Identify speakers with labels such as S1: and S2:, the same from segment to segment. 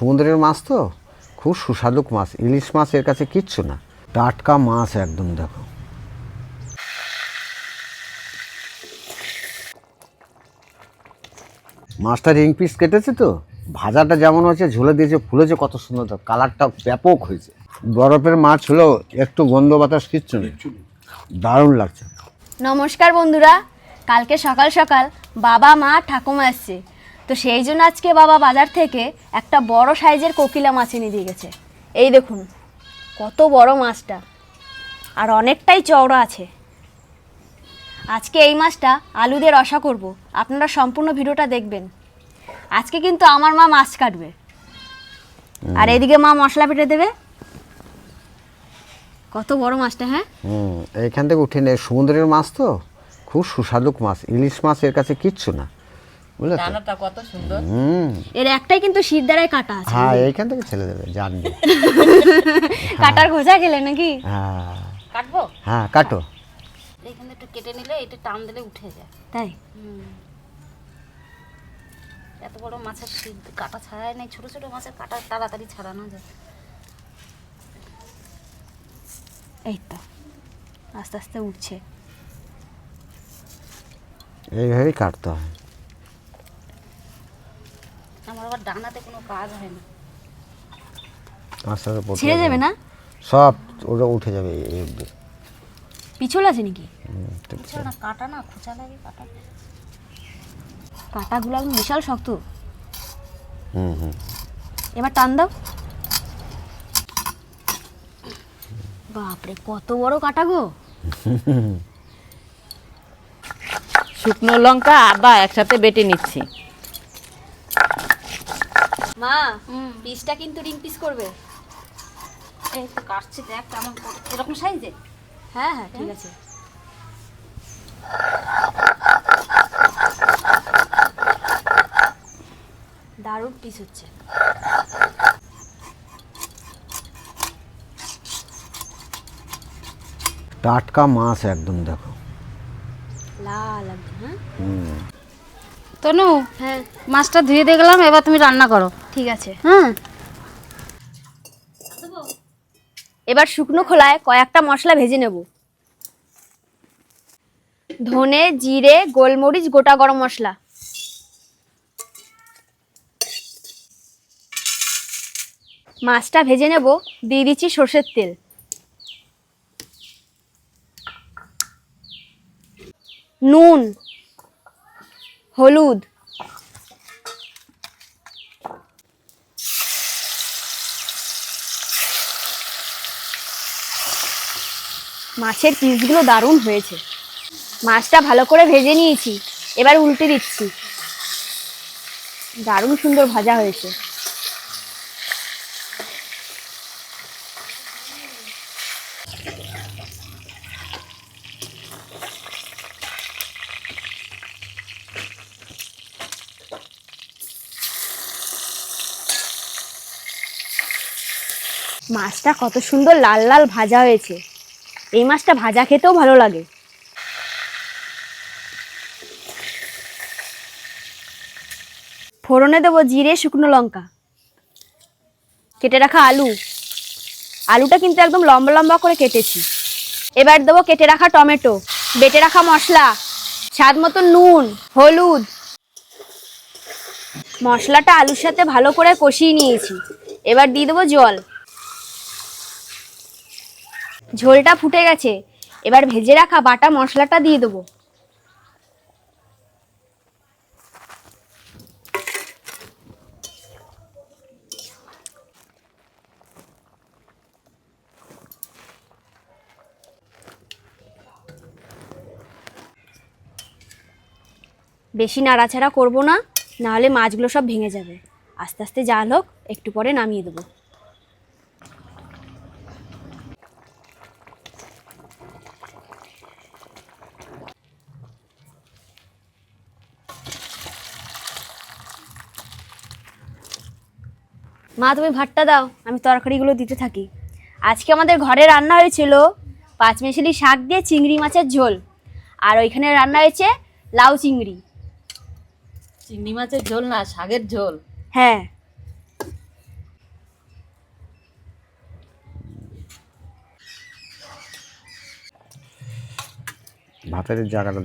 S1: সমুদ্রের মাছ তো? খুব সুস্বাদু মাছ। ইলিশ মাছ এর কাছে কিচ্ছু না। টাটকা মাছ একদম দেখো। মাছটা রিং পিস কেটেছে তো? ভাজাটা যেমন হয়েছে ঝুলে দিয়েছে ফুলেছে কত সুন্দর। তো কালারটা ব্যাপক হয়েছে। বরফের মাছ হলো একটু গন্ধ বাতাস কিচ্ছু নেই। দারুণ লাগছে।
S2: নমস্কার বন্ধুরা। কালকে সকাল সকাল বাবা মা ঠাকুমা এসছে। তো সেই জন্য আজকে বাবা বাজার থেকে একটা বড় সাইজের কোকিলা মাছ এনে দিয়ে গেছে। এই দেখুন কত বড় মাছটা। আর অনেকটাই চওড়া আছে। আজকে এই মাছটা আলু দিয়ে রসা করব। আপনারা সম্পূর্ণ ভিডিওটা দেখবেন। আজকে কিন্তু আমার মা মাছ কাটবে। আর এদিকে মা মশলা পেটে দেবে। কত বড় মাছটা হ্যাঁ?
S1: এখান থেকে উঠে নেই সমুদ্রের মাছ তো? খুব সুস্বাদু মাছ। ইলিশ মাছ এর কাছে কিচ্ছু না। বুঝলে তো
S3: কত সুন্দর।
S1: হুম।
S2: এর একটাই কিন্তু শীত দ্বারাই কাটা আছে।
S1: হ্যাঁ এইখান থেকে ছেড়ে দেবে জানবি।
S2: কাটার ঘোষা খেলে নাকি?
S1: হ্যাঁ।
S3: কাটবো?
S1: হ্যাঁ কাটো।
S3: এইখানে একটু কেটে নিলে এটা টান দিলে উঠে যায়।
S2: তাই?
S3: এত বড় মাছের সিদ্ধ কাটা ছাড়াই নেই ছোট ছোট মাছের কাটা তাড়াতাড়ি ছাড়ানো যায়।
S2: এই তো আস্তে আস্তে উঠছে।
S1: এইভাবেই কাটতে হয়।
S3: আবার ডানাতে কোনো কাজ হয় না।
S2: ছেড়ে যাবে। না?
S1: সব ওটা উঠে যাবে এই অবধি।
S2: পিছল আছে নাকি?
S3: না কাটা না খোঁচা লাগে কাটা।
S2: কাটাগুলো একদম বিশাল শক্ত।
S1: হুম হুম।
S2: এবার টান দাও। বাপরে কত বড় কাটা গো।
S4: শুকনো লঙ্কা আদা একসাথে বেটে নিচ্ছি।
S2: মা পিসটা কিন্তু রিং পিস করবে।
S3: এই তো কাটছি দেখ কেমন। এরকম সাইজে?
S2: হ্যাঁ হ্যাঁ ঠিক আছে। দারুণ পিস হচ্ছে।
S1: টাটকা মাছ একদম দেখো।
S2: লাল একদম হ্যাঁ?
S3: তনু?
S2: হ্যাঁ।
S3: মাছটা ধুয়ে দিয়ে গেলাম এবার তুমি রান্না করো।
S2: ঠিক আছে।
S3: হ্যাঁ
S2: এবার শুকনো খোলায় কয়েকটা মশলা ভেজে নেব। ধনে জিরে গোলমরিচ গোটা গরম মশলা। মাছটা ভেজে নেব দিয়ে দিচ্ছি সর্ষের তেল। নুন হলুদ। মাছের পিসগুলো দারুণ হয়েছে। মাছটা ভালো করে ভেজে নিয়েছি, এবার উল্টে দিচ্ছি। দারুণ সুন্দর ভাজা হয়েছে। মাছটা কত সুন্দর লাল লাল ভাজা হয়েছে। এই মাছটা ভাজা খেতেও ভালো লাগে। ফোড়নে দেবো জিরে, শুকনো লঙ্কা। কেটে রাখা আলু। আলুটা কিন্তু একদম লম্বা লম্বা করে কেটেছি। এবার দেবো কেটে রাখা টমেটো। বেটে রাখা মশলা। স্বাদ মতো নুন, হলুদ। মশলাটা আলুর সাথে ভালো করে কষিয়ে নিয়েছি। এবার দিয়ে দেবো জল। ঝোলটা ফুটে গেছে। এবার ভেজে রাখা বাটা মশলাটা দিয়ে দেবো। বেশি নাড়াচাড়া করব না, নাহলে মাছগুলো সব ভেঙে যাবে। আস্তে আস্তে জাল হোক, একটু পরে নামিয়ে দেবো। মা তুমি ভাতটা দাও। আমি তরকারিগুলো দিতে থাকি। আজকে আমাদের ঘরে রান্না হয়েছিল পাঁচমেশালি শাক দিয়ে চিংড়ি মাছের ঝোল। আর ওইখানে রান্না হয়েছে লাউ চিংড়ি।
S4: চিংড়ি মাছের ঝোল না শাকের ঝোল।
S2: হ্যাঁ।
S1: ভাতের জায়গাটা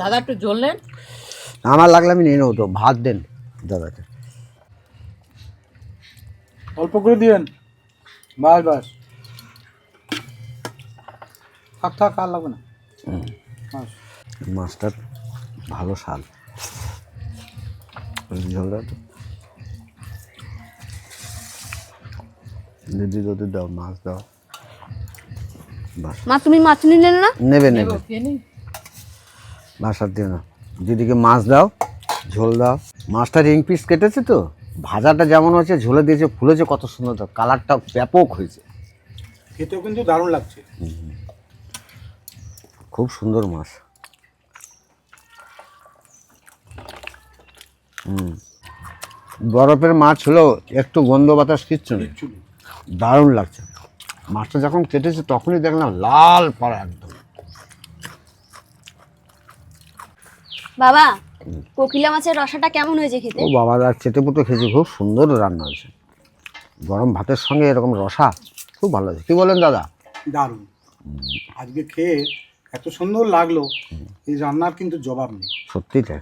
S4: দাদা একটু জ্বললেন
S1: আমার লাগলে আমি নিয়ে নেব তো ভাত দেন দাদাকে।
S5: অল্প করে দিবেন বাস বাস। থাক থাক আর লাগবে না।
S1: মাছটার ভালো স্বাদ। ঝোলটা তো। দিদি যদি দাও মাছ দাও। বাস।
S2: মা তুমি মাছ নিলেন না?
S1: নেবে নেবে। বাসার দিও না। দিদিকে মাছ দাও ঝোল দাও। মাছটা রিং পিস কেটেছে তো? ভাজাটা যেমন হয়েছে ঝোলে দিয়েছে ফুলেছে কত সুন্দর তো। কালারটা ব্যাপক হয়েছে।
S5: খেতেও কিন্তু দারুণ লাগছে।
S1: খুব সুন্দর মাছ। হুম। বরফের মাছ হলেও একটু গন্ধ বাতাস কিচ্ছু নেই। দারুণ লাগছে। মাছটা যখন কেটেছে তখনই দেখলাম লাল পাড়া একদম।
S2: বাবা কোকিলা মাছের রসাটা কেমন হয়েছে খেতে?
S1: ও বাবা দা চেটে পুটে খেয়েছি খুব সুন্দর রান্না হয়েছে। গরম ভাতের সঙ্গে এরকম রসা খুব ভালো হয়েছে। কি বলেন দাদা?
S5: দারুণ। আজকে খেয়ে এত সুন্দর লাগল এই রান্নার কিন্তু জবাব নেই।
S1: সত্যি তাই।